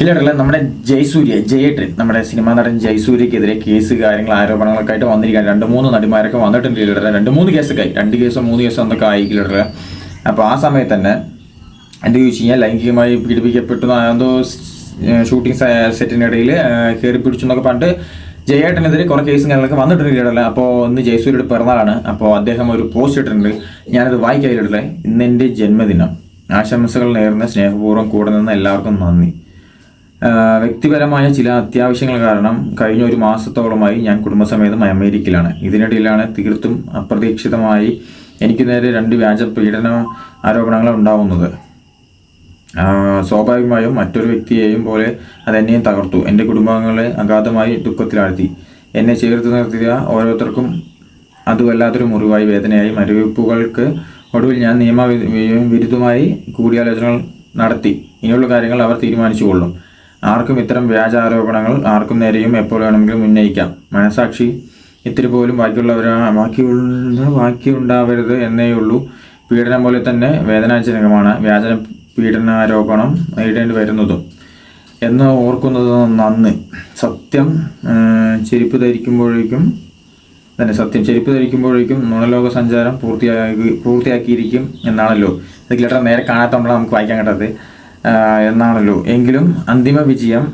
ഇല്ലടല്ല നമ്മുടെ ജയസൂര്യ ജയേട്ടൻ നമ്മുടെ സിനിമാ നടൻ ജയസൂര്യക്കെതിരെ കേസ് കാര്യങ്ങൾ ആരോപണങ്ങളൊക്കെ ആയിട്ട് വന്നിരിക്കുകയാണ്. രണ്ട് മൂന്ന് നടിമാരൊക്കെ വന്നിട്ടുണ്ട് ഇല്ലടല രണ്ട് മൂന്ന് കേസൊക്കെ ആയി. രണ്ട് കേസോ മൂന്ന് കേസോ എന്തൊക്കെ ആയി ഇല്ലടല അപ്പോൾ ആ സമയത്ത് തന്നെ എന്ത് ചോദിച്ചു കഴിഞ്ഞാൽ ലൈംഗികമായി പീഡിപ്പിക്കപ്പെട്ടു എന്തോ ഷൂട്ടിംഗ് സെറ്റിനിടയിൽ കയറി പിടിച്ചു എന്നൊക്കെ പറഞ്ഞിട്ട് ജയേട്ടനെതിരെ കുറേ കേസും കാര്യങ്ങളൊക്കെ വന്നിട്ടുണ്ട് ഇല്ലടല അപ്പോൾ ഇന്ന് ജയസൂര്യയുടെ പിറന്നാളാണ്. അപ്പോൾ അദ്ദേഹം ഒരു പോസ്റ്റ് ഇട്ടിട്ടുണ്ട്. ഞാനത് വായിക്കാതില്ലടല്ലേ ഇന്ന് എന്റെ ജന്മദിനം. ആശംസകൾ നേർന്ന് സ്നേഹപൂർവം കൂടെ നിന്ന് എല്ലാവർക്കും നന്ദി. വ്യക്തിപരമായ ചില അത്യാവശ്യങ്ങൾ കാരണം കഴിഞ്ഞ ഒരു മാസത്തോളമായി ഞാൻ കുടുംബസമേതം അമേരിക്കയിലാണ്. ഇതിനിടയിലാണ് തീർത്തും അപ്രതീക്ഷിതമായി എനിക്ക് നേരെ രണ്ട് വ്യാജ പീഡന ആരോപണങ്ങൾ ഉണ്ടാവുന്നത്. സ്വാഭാവികമായും മറ്റൊരു വ്യക്തിയെയും പോലെ അതെന്നെയും തകർത്തു. എന്റെ കുടുംബാംഗങ്ങളെ അഗാധമായി ദുഃഖത്തിലാഴ്ത്തി. എന്നെ ചേർത്ത് നിർത്തിയ ഓരോരുത്തർക്കും അത് വല്ലാത്തൊരു മുറിവായി വേദനയായി മരവിപ്പുകൾക്ക് ഒടുവിൽ ഞാൻ നിയമ വി- വി- വിരുദ്ധമായി കൂടിയാലോചനകൾ നടത്തി. ഇനിയുള്ള കാര്യങ്ങൾ അവർ തീരുമാനിച്ചുകൊള്ളും ആർക്കും ഇത്തരം വ്യാജ ആരോപണങ്ങൾ ആർക്കും നേരെയും എപ്പോൾ വേണമെങ്കിലും ഉന്നയിക്കാം. മനസാക്ഷി ഇത്തിരി പോലും ബാക്കിയുള്ളവരാ ബാക്കിയുള്ള ബാക്കി ഉണ്ടാവരുത് എന്നേയുള്ളൂ. പീഡനം പോലെ തന്നെ വേദനാജനകമാണ് വ്യാജന പീഡനാരോപണം നേരിടേണ്ടി വരുന്നതും. എന്ന് ഓർക്കുന്നത് നന്ന്. സത്യം ചെരുപ്പ് ധരിക്കുമ്പോഴേക്കും തന്നെ സത്യം ചെരുപ്പ് ധരിക്കുമ്പോഴേക്കും നുണലോക സഞ്ചാരം പൂർത്തിയാക്കി പൂർത്തിയാക്കിയിരിക്കും എന്നാണല്ലോ. ഇത് ലെറ്റർ നേരെ കാണാത്തോണ്ടാണ് നമുക്ക് വായിക്കാൻ കിട്ടാത്തത് ആ, എന്നാണല്ലോ. എങ്കിലും അന്തിമ വിജയം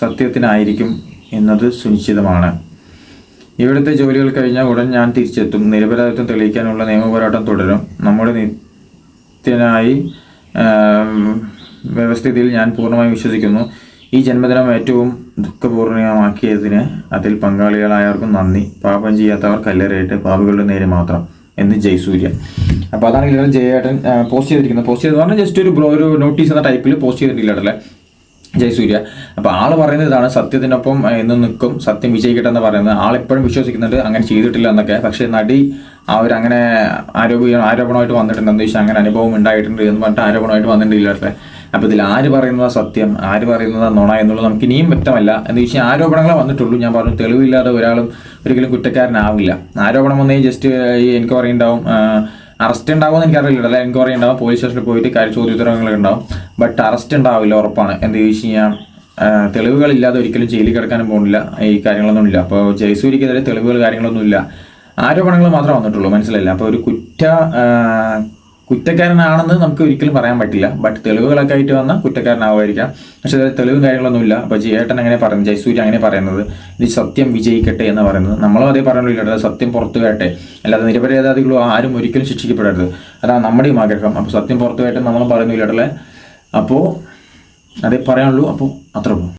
സത്യത്തിനായിരിക്കും എന്നത് സുനിശ്ചിതമാണ്. ഇവിടുത്തെ ജോലികൾ കഴിഞ്ഞ ഉടൻ ഞാൻ തിരിച്ചെത്തും. നിരപരാധിത്വം തെളിയിക്കാനുള്ള നിയമപോരാട്ടം തുടരും. നമ്മുടെ നിത്യനായി വ്യവസ്ഥിതിയിൽ ഞാൻ പൂർണമായും വിശ്വസിക്കുന്നു. ഈ ജന്മദിനം ഏറ്റവും ദുഃഖപൂർണമാക്കിയതിന് അതിൽ പങ്കാളികളായവർക്കും നന്ദി. പാപം ചെയ്യാത്തവർ കല്ലേറിയിട്ട് പാപികളുടെ നേരെ മാത്രം. എന്ന് ജയസൂര്യ അപ്പോൾ അതാണ് ഇല്ലാതെ ജയേട്ടൻ പോസ്റ്റ് ചെയ്തിരിക്കുന്നത്. പോസ്റ്റ് ചെയ്തെന്ന് പറഞ്ഞാൽ ജസ്റ്റ് ഒരു ബ്രോ ഒരു നോട്ടീസ് എന്ന ടൈപ്പിൽ പോസ്റ്റ് ചെയ്തിട്ടില്ല ജയസൂര്യ അപ്പോൾ ആൾ പറയുന്നത് ഇതാണ് സത്യത്തിനൊപ്പം എന്ന് നിൽക്കും. സത്യം വിജയിക്കട്ടെ എന്ന് പറയുന്നത് ആളെപ്പോഴും വിശ്വസിക്കുന്നുണ്ട് അങ്ങനെ ചെയ്തിട്ടില്ല എന്നൊക്കെ. പക്ഷേ നടി ഒരു അങ്ങനെ ആരോപി ആരോപണമായിട്ട് വന്നിട്ടുണ്ട്. എന്താ വെച്ചാൽ അങ്ങനെ അനുഭവം ഉണ്ടായിട്ടുണ്ട് എന്ന് പറഞ്ഞിട്ട് ആരോപണമായിട്ട് വന്നിട്ടില്ല അപ്പോൾ ഇതിൽ ആര് പറയുന്നതാ സത്യം ആര് പറയുന്നതാ നുണ എന്നുള്ളത് നമുക്ക് ഇനിയും വ്യക്തമല്ല. എന്ന് വെച്ചാൽ ആരോപണങ്ങളെ വന്നിട്ടുള്ളൂ. ഞാൻ പറഞ്ഞു തെളിവില്ലാതെ ഒരാളും ഒരിക്കലും കുറ്റക്കാരനാവില്ല. ആരോപണം വന്നേ ജസ്റ്റ് ഈ എൻക്വയറി ഉണ്ടാവും. അറസ്റ്റ് ഉണ്ടാവുമെന്ന് എനിക്കറിയില്ല അല്ല എൻക്വയറി ഉണ്ടാവും. പോലീസ് സ്റ്റേഷനിൽ പോയിട്ട് കാര്യ ചോദ്യോത്തരങ്ങളൊക്കെ ഉണ്ടാവും. ബട്ട് അറസ്റ്റ് ഉണ്ടാവില്ല ഉറപ്പാണ്. എന്ത് ചോദിച്ചു കഴിഞ്ഞാൽ തെളിവുകളില്ലാതെ ഒരിക്കലും ജയിലിൽ കിടക്കാനും പോകുന്നില്ല. ഈ കാര്യങ്ങളൊന്നും ഇല്ല. അപ്പോൾ ജയസൂര്യക്കെതിരെ തെളിവുകൾ കാര്യങ്ങളൊന്നും ഇല്ല. ആരോപണങ്ങൾ മാത്രമേ വന്നിട്ടുള്ളൂ. മനസ്സിലല്ല അപ്പോൾ ഒരു കുറ്റ കുറ്റക്കാരനാണെന്ന് നമുക്ക് ഒരിക്കലും പറയാൻ പറ്റില്ല. ബട്ട് തെളിവുകളൊക്കെ ആയിട്ട് വന്ന കുറ്റക്കാരനാവുമായിരിക്കാം. പക്ഷെ തെളിവും കാര്യങ്ങളൊന്നുമില്ല. അപ്പോൾ ജയേട്ടൻ അങ്ങനെ പറയുന്നത് ജയസൂര്യ അങ്ങനെ പറയുന്നത്. ഇത് സത്യം വിജയിക്കട്ടെ എന്ന് പറയുന്നത്. നമ്മളും അതേ പറയുന്നില്ല സത്യം പുറത്തു കേട്ടെ അല്ലാതെ നിരപരാധികളോ ആരും ഒരിക്കലും ശിക്ഷിക്കപ്പെടരുത്. അതാണ് നമ്മുടെയും ആഗ്രഹം. അപ്പോൾ സത്യം പുറത്തു കേട്ടെ നമ്മളും പറയുന്നില്ല അപ്പോൾ അതേ പറയാനുള്ളൂ. അപ്പോൾ അത്ര പോകും